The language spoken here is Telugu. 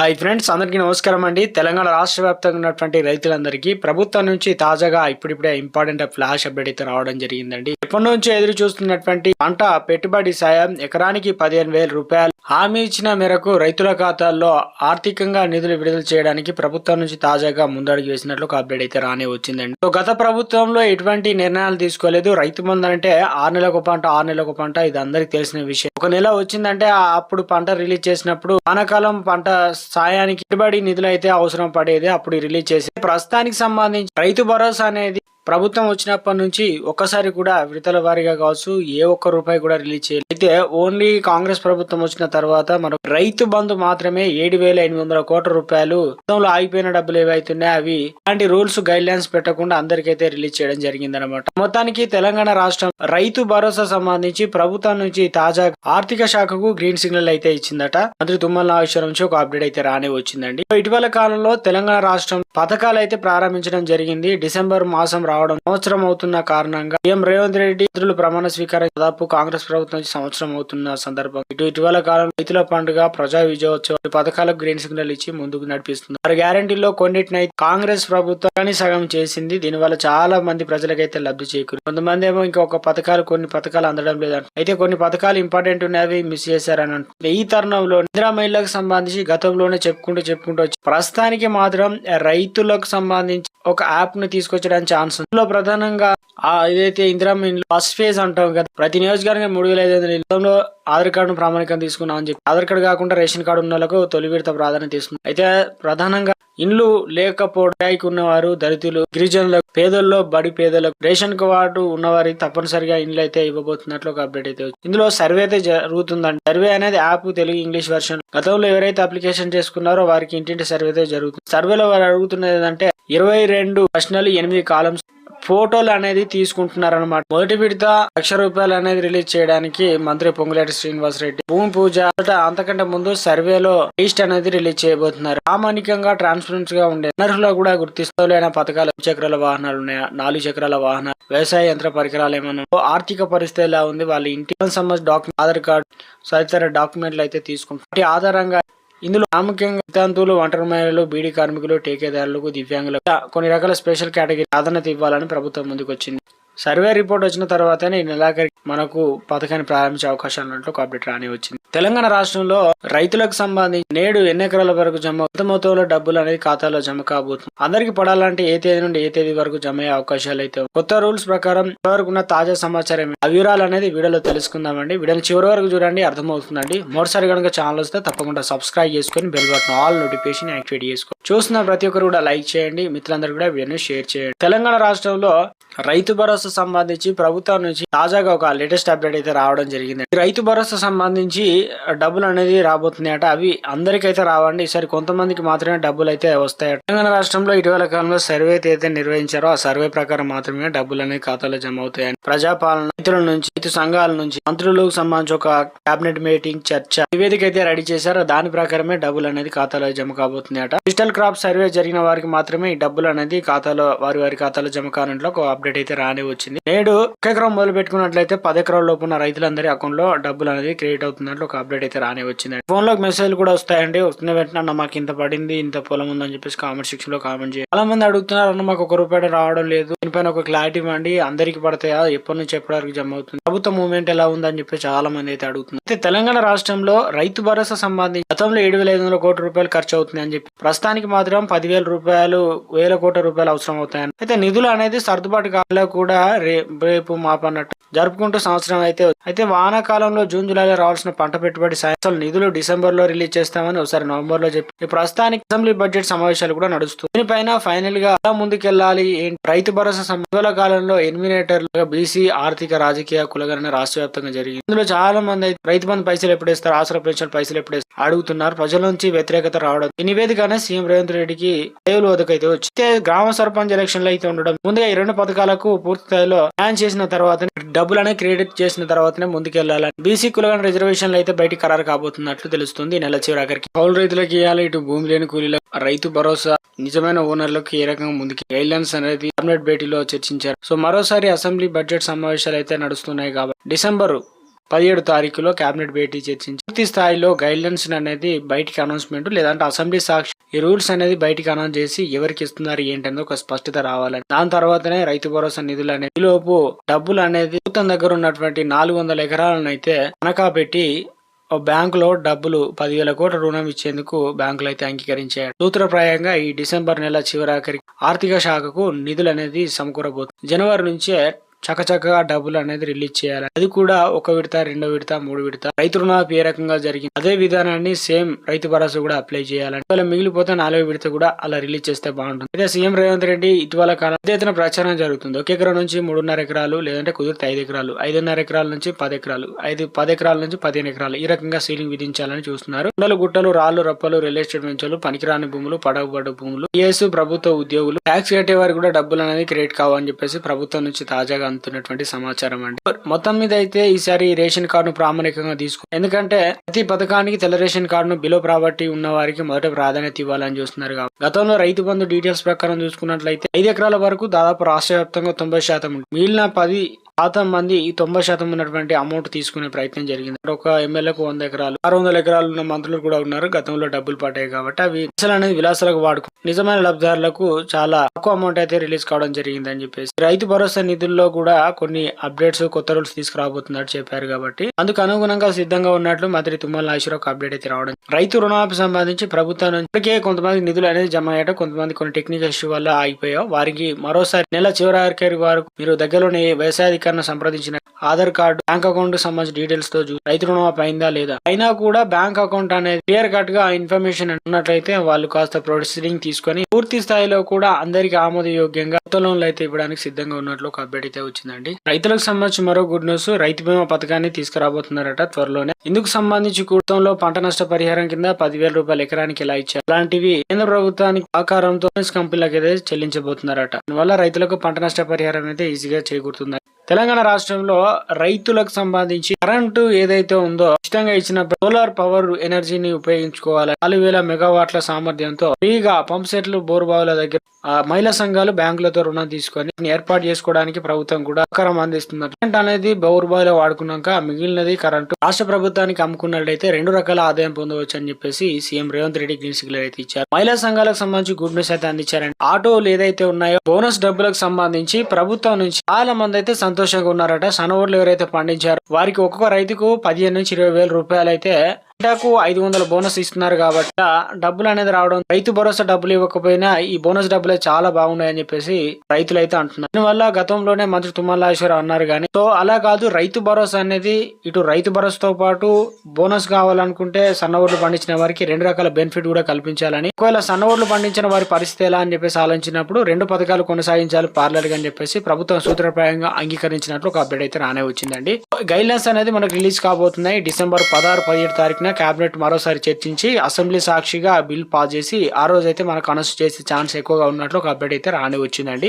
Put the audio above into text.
హాయ్ ఫ్రెండ్స్ అందరికీ నమస్కారం అండి. తెలంగాణ రాష్ట్ర వ్యాప్తంగా ఉన్నటువంటి రైతులందరికీ ప్రభుత్వం నుంచి తాజాగా ఇప్పుడిప్పుడే ఇంపార్టెంట్ ఫ్లాష్ అప్డేట్ అయితే రావడం జరిగిందండి. ఎప్పటి నుంచి ఎదురు చూస్తున్నటువంటి పంట పెట్టుబడి సాయం ఎకరానికి పదిహేను వేల రూపాయలు. హామీ ఇచ్చిన మేరకు రైతుల ఖాతాల్లో ఆర్థికంగా నిధులు విడుదల చేయడానికి ప్రభుత్వం నుంచి తాజాగా ముందడుగు వేసినట్లు ఒక అప్డేట్ అయితే రానే వచ్చిందండి. సో గత ప్రభుత్వంలో ఎటువంటి నిర్ణయాలు తీసుకోలేదు. రైతు మందంటే ఆరు నెలలకు పంట ఆరు నెలలకు పంట ఇది అందరికి తెలిసిన విషయం. ఒక నెల వచ్చిందంటే అప్పుడు పంట రిలీజ్ చేసినప్పుడు వానాకాలం పంట సాయానికి పెట్టుబడి నిధులు అయితే అవసరం పడేది అప్పుడు రిలీజ్ చేసి ప్రస్తుతానికి సంబంధించి రైతు భరోసా అనేది ప్రభుత్వం వచ్చినప్పటి నుంచి ఒక్కసారి కూడా విడతల వారీగా కావచ్చు ఏ ఒక్క రూపాయి కూడా రిలీజ్ చేయలేదు. అయితే ఓన్లీ కాంగ్రెస్ ప్రభుత్వం వచ్చిన తర్వాత మన రైతు బంధు మాత్రమే ఏడు వేల ఎనిమిది వందల కోట్ల రూపాయలు గతంలో ఆగిపోయిన డబ్బులు ఏవైతున్నాయి అవి అలాంటి రూల్స్ గైడ్ లైన్స్ పెట్టకుండా అందరికైతే రిలీజ్ చేయడం జరిగింది అనమాట మొత్తానికి తెలంగాణ రాష్ట్రం రైతు భరోసా సంబంధించి ప్రభుత్వం నుంచి తాజా ఆర్థిక శాఖకు గ్రీన్ సిగ్నల్ అయితే ఇచ్చిందట. మంత్రి తుమ్మల నాగేశ్వరం నుంచి ఒక అప్డేట్ అయితే రానే వచ్చిందండి. ఇటీవల కాలంలో తెలంగాణ రాష్ట్రం పథకాలు అయితే ప్రారంభించడం జరిగింది. డిసెంబర్ మాసం రావడం సంవత్సరం అవుతున్న కారణంగా సీఎం రేవంత్ రెడ్డి మంత్రులు ప్రమాణ స్వీకారం దాదాపు కాంగ్రెస్ ప్రభుత్వం నుంచి సంవత్సరం అవుతున్న సందర్భంగా ఇటు ఇటీవల కాలం రైతుల పండుగ ప్రజా విజయోత్సవం పథకాలకు గ్రీన్ సిగ్నల్ ఇచ్చి ముందుకు నడిపిస్తుంది. వారి గ్యారంటీలో కొన్నిటినై కాంగ్రెస్ ప్రభుత్వం సగం చేసింది. దీనివల్ల చాలా మంది ప్రజలకైతే లబ్ధి చేకూరు కొంతమంది ఏమో ఇంకొక పథకాలు కొన్ని పథకాలు అందడం లేదంట. అయితే కొన్ని పథకాలు ఇంపార్టెంట్ ఉన్నవి మిస్ చేశారని అంటున్నారు. ఈ తరుణంలో నిద్రా మహిళలకు సంబంధించి గతంలోనే చెప్పుకుంటూ చెప్పుకుంటూ వచ్చి ప్రస్తుతానికి మాత్రం రైతులకు సంబంధించి ఒక యాప్ను తీసుకొచ్చడానికి ఛాన్స్ ప్రధానంగా ఏదైతే ఇందిరామ్మ ఇండ్లు ఫస్ట్ ఫేజ్ అంటాం కదా. ప్రతి నియోజకవర్గం మూడు వేల ఐదు వందల ఇళ్ళలో ఆధార్ కార్డును ప్రామాణికం తీసుకున్నాం అని చెప్పి ఆధార్ కార్డు కాకుండా రేషన్ కార్డు ఉన్న వాళ్ళకు తొలి విడత ప్రాధాన్యత ఇస్తుంది అయితే ప్రధానంగా ఇండ్లు లేకపోవడానికి ఉన్నవారు దళితులు గిరిజనులకు పేదల్లో బడి పేదలకు రేషన్ కార్డు ఉన్నవారికి తప్పనిసరిగా ఇండ్లు అయితే ఇవ్వబోతున్నట్లు ఒక అప్డేట్ అయితే ఇందులో సర్వే అయితే జరుగుతుందండి. సర్వే అనేది యాప్ తెలుగు ఇంగ్లీష్ వెర్షన్ గతంలో ఎవరైతే అప్లికేషన్ చేసుకున్నారో వారికి ఇంటింటి సర్వే అయితే జరుగుతుంది. సర్వేలో వారు అడుగుతున్నది ఏంటంటే ఇరవై రెండు ప్రశ్నలు ఎనిమిది కాలమ్స్ ఫోటోలు అనేది తీసుకుంటున్నారు అనమాట మొదటి విడత లక్ష రూపాయలు అనేది రిలీజ్ చేయడానికి మంత్రి పొంగులేటి శ్రీనివాస్ రెడ్డి భూమి పూజ అంతకంటే ముందు సర్వేలో లిస్ట్ అనేది రిలీజ్ చేయబోతున్నారు. ప్రామాణికంగా ట్రాన్స్పరెన్స్గా ఉండే అనర్హులు కూడా గుర్తిస్తలేన పథకాలు చక్రాల వాహనాలు ఉన్నాయా? నాలుగు చక్రాల వాహనాలు వ్యవసాయ యంత్ర పరికరాలు ఏమన్నా ఆర్థిక పరిస్థితి ఎలా ఉంది? వాళ్ళ ఇంటి సంబంధించిన డాక్యుమెంట్ ఆధార్ కార్డు తదితర డాక్యుమెంట్లు అయితే తీసుకుంటారు ఆధారంగా ఇందులో ప్రాముఖ్యంగా వితాంతులు ఒంటరి మహిళలు బీడీ కార్మికులు టేకేదారులకు దివ్యాంగులకు కొన్ని రకాల స్పెషల్ కేటగిరీ ప్రాధాన్యత ఇవ్వాలని ప్రభుత్వం ముందుకొచ్చింది. సర్వే రిపోర్ట్ వచ్చిన తర్వాతనే ఈ నెలాఖరి మనకు పథకాన్ని ప్రారంభించే అవకాశాలు ఉన్నట్లు ఒక అప్డేట్ రాని వచ్చింది తెలంగాణ రాష్ట్రంలో రైతులకు సంబంధించి నేడు ఎన్ని ఎకరాల వరకు జమ పెద్ద మొత్తంలో డబ్బులు అనేది ఖాతాలో జమ కాబోతుంది. అందరికి పడాలంటే ఏ తేదీ నుండి ఏ తేదీ వరకు జమ అయ్యే అవకాశాలు అయితే కొత్త రూల్స్ ప్రకారం ఇప్పటివరకు ఉన్న తాజా సమాచారం ఆ వివరాలు అనేది వీడియోలో తెలుసుకుందామండి. వీడియోని చివరి వరకు చూడండి అర్థమవుతుందండి. మరోసారి కనుక ఛానల్ వస్తే తప్పకుండా సబ్స్క్రైబ్ చేసుకొని bell button all notification activate చేసుకో. చూస్తున్న ప్రతి ఒక్కరు కూడా లైక్ చేయండి. మిత్రులందరూ కూడా వీడియోని షేర్ చేయండి. తెలంగాణ రాష్ట్రంలో రైతు భరోసా సంబంధించి ప్రభుత్వం నుంచి తాజాగా ఒక లేటెస్ట్ అప్డేట్ అయితే రావడం జరిగింది. రైతు భరోసా సంబంధించి డబ్బులు అనేది రాబోతున్నాయట. అవి అందరికైతే రావండి. ఈసారి కొంతమందికి మాత్రమే డబ్బులు అయితే వస్తాయి తెలంగాణ రాష్ట్రంలో ఇటీవల కాలంలో సర్వే అయితే నిర్వహించారో ఆ సర్వే ప్రకారం మాత్రమే డబ్బులు అనేది ఖాతాలో జమ అవుతాయని ప్రజాపాలన రైతుల నుంచి రైతు సంఘాల నుంచి మంత్రులకు సంబంధించి ఒక కేబినెట్ మీటింగ్ చర్చ నివేదిక అయితే రెడీ చేశారో. దాని ప్రకారమే డబ్బులు అనేది ఖాతాలో జమ కాబోతున్నాయట. డిజిటల్ క్రాప్ సర్వే జరిగిన వారికి మాత్రమే ఈ డబ్బులు అనేది ఖాతాలో వారి వారి ఖాతాలో జమ కానుంట్లో ఒక అప్డేట్ అయితే రానివచ్చు. వచ్చింది. నేడు ఒక ఎకరం మొదలు పెట్టుకున్నట్లయితే పది ఎకరాల లోపు ఉన్న రైతులందరి అకౌంట్లో డబ్బులు అనేది క్రియేట్ అవుతున్నట్లు ఒక అప్డేట్ అయితే రాని వచ్చింది ఫోన్లో మెసేజ్ కూడా వస్తాయండి. వస్తున్న వెంటనే మాకు ఇంత పడింది ఇంత పొలం ఉందని చెప్పేసి కామెంట్ సెక్షన్లో కామెంట్ చేయాలి చాలా మంది అడుగుతున్నారు అన్న మాకు ఒక రూపాయి రావడం లేదు. దీనిపైన ఒక క్లారిటీ ఇవ్వండి. అందరికి పడతాయా? ఎప్పటి నుంచి ఎప్పటి వరకు జమ అవుతుంది? ప్రభుత్వ మూవ్మెంట్ ఎలా ఉందని చెప్పి చాలా మంది అయితే అడుగుతున్నారు. అయితే తెలంగాణ రాష్ట్రంలో రైతు భరోసా సంబంధించి గతంలో ఏడు వేల ఐదు వందల కోట్ల రూపాయలు ఖర్చు అవుతుంది అని చెప్పి. ప్రస్తుతానికి మాత్రం పదివేల రూపాయలు వేల కోట్ల రూపాయలు అవసరం అవుతాయని అయితే నిధులు అనేది సర్దుబాటు కాలంలో కూడా రేపు రేపు మాపన్నట్టు. జరుపుకుంటూ సంవత్సరం అయితే అయితే వానాకాలంలో జూన్ జూలైలో రావాల్సిన పంట పెట్టుబడి సాయం నిధులు డిసెంబర్లో రిలీజ్ చేస్తామని ఒకసారి నవంబర్లో చెప్పి ప్రస్తుతానికి అసెంబ్లీ బడ్జెట్ సమావేశాలు కూడా నడుస్తుంది దీనిపైన ఫైనల్గా ఎలా ముందుకెళ్ళాలి రైతు భరోసా సమ- ఇటీవల కాలంలో ఎన్మినేటర్లుగా బీసీ ఆర్థిక రాజకీయ కులగణన రాష్ట్ర వ్యాప్తంగా జరిగింది. ఇందులో చాలా మంది అయితే రైతు బంధు పైసలు ఎప్పుడేస్తారు ఆసరా పెన్షన్ పైసలు ఎప్పుడేస్తారు అడుగుతున్నారు. ప్రజల నుంచి వ్యతిరేకత రావడం ఈ నివేదికనే సీఎం రేవంత్ రెడ్డికి దేవులు వదకైతే వచ్చి గ్రామ సర్పంచ్ ఎలక్షన్లు అయితే ఉండడం ముందుగా ఈ రెండు పథకాలకు పూర్తి స్థాయిలో ప్లాన్ చేసిన తర్వాత డబ్బులు అనేది క్రెడిట్ చేసిన తర్వాతనే ముందుకెళ్ళాలని బీసీ కులగన రిజర్వేషన్లు అయితే బయట ఖరారు కాబోతున్నట్లు తెలుస్తుంది ఈ నెల చివరాఖరికి కౌలు రైతులకు ఇవ్వాలి ఇటు భూమి లేని కూలీల రైతు భరోసా. నిజమైన ఓనర్లకు ఏ రకంగా ముందుకు గైడ్లైన్స్ అనేది కేబినెట్ భేటీలో చర్చించారు. సో మరోసారి అసెంబ్లీ బడ్జెట్ సమావేశాలు అయితే నడుస్తున్నాయి కాబట్టి డిసెంబర్ పదిహేడు తారీఖులో కేబినెట్ భేటీ చర్చించి పూర్తి స్థాయిలో గైడ్లైన్స్ అనేది బయటికి అనౌన్స్మెంట్ లేదంటే అసెంబ్లీ సాక్షి ఈ రూల్స్ అనేది బయటికి అనౌన్స్ చేసి ఎవరికి ఇస్తున్నారు ఏంటనేది ఒక స్పష్టత రావాలని దాని తర్వాతనే రైతు భరోసా నిధులు అనేది ఈలోపు లోపు డబ్బులు అనేది ప్రభుత్వం దగ్గర ఉన్నటువంటి నాలుగు వందల ఎకరాలను అయితే తనఖా పెట్టి బ్యాంకులో డబ్బులు పదివేల కోట్ల రుణం ఇచ్చేందుకు బ్యాంకులు అయితే అంగీకరించాయి సూత్రప్రాయంగా ఈ డిసెంబర్ నెల చివరాఖరి ఆర్థిక శాఖకు నిధులు అనేది సమకూరబోతుంది. జనవరి నుంచే చకచకగా డబ్బులు అనేది రిలీజ్ చేయాలి. అది కూడా ఒక విడత రెండో విడత మూడు విడత. రైతు రుణాలు ఏ రకంగా జరిగింది అదే విధానాన్ని సేమ్ రైతు భరోసా కూడా అప్లై చేయాలని ఒకవేళ మిగిలిపోతే నాలుగో విడత కూడా అలా రిలీజ్ చేస్తే బాగుంటుంది. అయితే సీఎం రేవంత్ రెడ్డి ఇటీవల కాలం పెద్ద ఎత్తున ప్రచారం జరుగుతుంది. ఒక ఎకరం నుంచి మూడున్నర ఎకరాలు లేదంటే కుదిరితే ఐదు ఎకరాలు ఐదున్నర ఎకరాల నుంచి పది ఎకరాలు ఐదు పది ఎకరాల నుంచి పదిహేను ఎకరాలు ఈ రకంగా సీలింగ్ విధించాలని చూస్తున్నారు. కొండలు గుట్టలు రాళ్ళు రప్పలు రియల్ ఎస్టేట్ వెంచర్లు పనికిరాని భూములు పడవబడ్డ భూములు ఏసు ప్రభుత్వ ఉద్యోగులు ట్యాక్స్ కట్టే వారికి కూడా డబ్బులు అనేది క్రియేట్ కావాలని చెప్పేసి ప్రభుత్వం నుంచి తాజాగా అందుతున్నటువంటి సమాచారం అండి. మొత్తం మీద అయితే ఈసారి రేషన్ కార్డును ప్రామాణికంగా తీసుకు ఎందుకంటే ప్రతి పథకానికి తెల్ల రేషన్ కార్డును బిలో ప్రాపర్టీ ఉన్న వారికి మొదట ప్రాధాన్యత ఇవ్వాలని చూస్తున్నారు కాబట్టి గతంలో రైతు బంధు డీటెయిల్స్ ప్రకారం చూసుకున్నట్లయితే ఐదు ఎకరాల వరకు దాదాపు రాష్ట్ర వ్యాప్తంగా తొంభై శాతం మిగిలిన పది శాతం మంది ఈ తొంభై శాతం ఉన్నటువంటి అమౌంట్ తీసుకునే ప్రయత్నం జరిగింది. ఒక ఎమ్మెల్యేకు వంద ఎకరాలు ఆరు వందల ఎకరాలు ఉన్న మంత్రులు కూడా ఉన్నారు. గతంలో డబ్బులు పడ్డాయి కాబట్టి అవి అసలు అనేది విలాసాలకు వాడుకు నిజమైన లబ్ధిదారులకు చాలా తక్కువ అమౌంట్ అయితే రిలీజ్ కావడం జరిగింది అని చెప్పేసి రైతు భరోసా నిధుల్లో కూడా కొన్ని అప్డేట్స్ కొత్త రూల్స్ తీసుకురాబోతున్నట్టు చెప్పారు కాబట్టి అందుకు అనుగుణంగా సిద్ధంగా ఉన్నట్లు మంత్రి తుమ్మల నాగేశ్వరరావు ఒక అప్డేట్ అయితే రావడం రైతు రుణమాఫీ సంబంధించి ప్రభుత్వం నుంచి ఇప్పటికే కొంతమంది నిధులు అనేది జమ అయ్యట కొంతమంది కొన్ని టెక్నికల్ ఇష్యూ వల్ల ఆగిపోయావు వారికి మరోసారి నెల చివరి వారు మీరు దగ్గరలోని వ్యవసాయాధికారిని సంప్రదించిన ఆధార్ కార్డు బ్యాంక్ అకౌంట్ సంబంధించిన డీటెయిల్స్తో చూ- రైతు రుణమాఫీ అయిందా లేదా? అయినా కూడా బ్యాంక్ అకౌంట్ అనేది క్లియర్ కట్గా ఇన్ఫర్మేషన్ ఉన్నట్లయితే వాళ్ళు కాస్త ప్రొసీడింగ్ తీసుకొని పూర్తి స్థాయిలో కూడా అందరికి ఆమోదయోగ్యంగా కొత్త లోన్లు అయితే ఇవ్వడానికి సిద్ధంగా ఉన్నట్లు ఒక అప్డేట్ అయితే వచ్చిందండి. రైతులకు సంబంధించి మరో గుడ్ న్యూస్ రైతు బీమా పథకాన్ని తీసుకురాబోతున్నారట త్వరలోనే. ఇందుకు సంబంధించి కూటంలో పంట నష్ట పరిహారం కింద పదివేల రూపాయలు ఎకరానికి ఎలా ఇచ్చారు? అలాంటివి కేంద్ర ప్రభుత్వానికి ఆకారంతో కంపెనీలకు అయితే చెల్లించబోతున్నారట. దానివల్ల రైతులకు పంట నష్ట పరిహారం అయితే ఈజీగా చేకూరుతుంది తెలంగాణ రాష్ట్రంలో రైతులకు సంబంధించి కరెంటు ఏదైతే ఉందో ఉచితంగా ఇచ్చిన సోలార్ పవర్ ఎనర్జీని ఉపయోగించుకోవాలి. నాలుగు వేల మెగావాట్ల సామర్థ్యంతో ఫ్రీగా పంప్ సెట్లు బోర్బావుల దగ్గర మహిళా సంఘాలు బ్యాంకులతో రుణం తీసుకొని ఏర్పాటు చేసుకోవడానికి ప్రభుత్వం కూడా సహకారం అందిస్తుంది కరెంట్ అనేది బోర్బావులో వాడుకున్నాక మిగిలినది కరెంటు. రాష్ట్ర ప్రభుత్వానికి అమ్ముకున్నట్లయితే రెండు రకాల ఆదాయం పొందవచ్చు అని చెప్పేసి CM Revanth Reddy green signal అయితే ఇచ్చారు. మహిళా సంఘాలకు సంబంధించి గుడ్ న్యూస్ అయితే అందించారండి. ఆటోలు ఏదైతే ఉన్నాయో బోనస్ డబ్బులకు సంబంధించి ప్రభుత్వం నుంచి చాలా మంది అయితే సంతోషంగా ఉన్నారట. సనవర్లు ఎవరైతే పండించారో వారికి ఒక్కొక్క రైతుకు పదిహేను నుంచి ఇరవై వేల రూపాయలు అయితే పంటకు ఐదు వందల బోనస్ ఇస్తున్నారు కాబట్టి డబ్బులు అనేది రావడం రైతు భరోసా డబ్బులు ఇవ్వకపోయినా ఈ బోనస్ డబ్బులే చాలా బాగున్నాయని చెప్పేసి రైతులు అయితే అంటున్నారు. దీనివల్ల గతంలోనే మంత్రి తుమ్మలాశ్వర అన్నారు కానీ సో అలా కాదు రైతు భరోసా అనేది ఇటు రైతు భరోసాతో పాటు బోనస్ కావాలనుకుంటే సన్న ఓట్లు పండించిన వారికి రెండు రకాల బెనిఫిట్ కూడా కల్పించాలని ఒకవేళ సన్న ఓట్లు పండించిన వారి పరిస్థితి ఎలా అని చెప్పేసి ఆలోచించినప్పుడు రెండు పథకాలు కొనసాగించాలి పార్లర్ అని చెప్పేసి ప్రభుత్వం సూత్రప్రాయంగా అంగీకరించినట్లు ఒక అప్డేట్ అయితే రానే వచ్చిందండి. గైడ్లైన్స్ అనేది మనకు రిలీజ్ కాబోతున్నాయి డిసెంబర్ పదహారు పదిహేడు తారీఖున. కేబినెట్ మరోసారి చర్చించి అసెంబ్లీ సాక్షిగా బిల్ పాస్ చేసి ఆ రోజైతే మనకు అనౌన్స్ చేసే ఛాన్స్ ఎక్కువగా ఉన్నట్లు ఒక అప్డేట్ అయితే రాని వచ్చిందండి.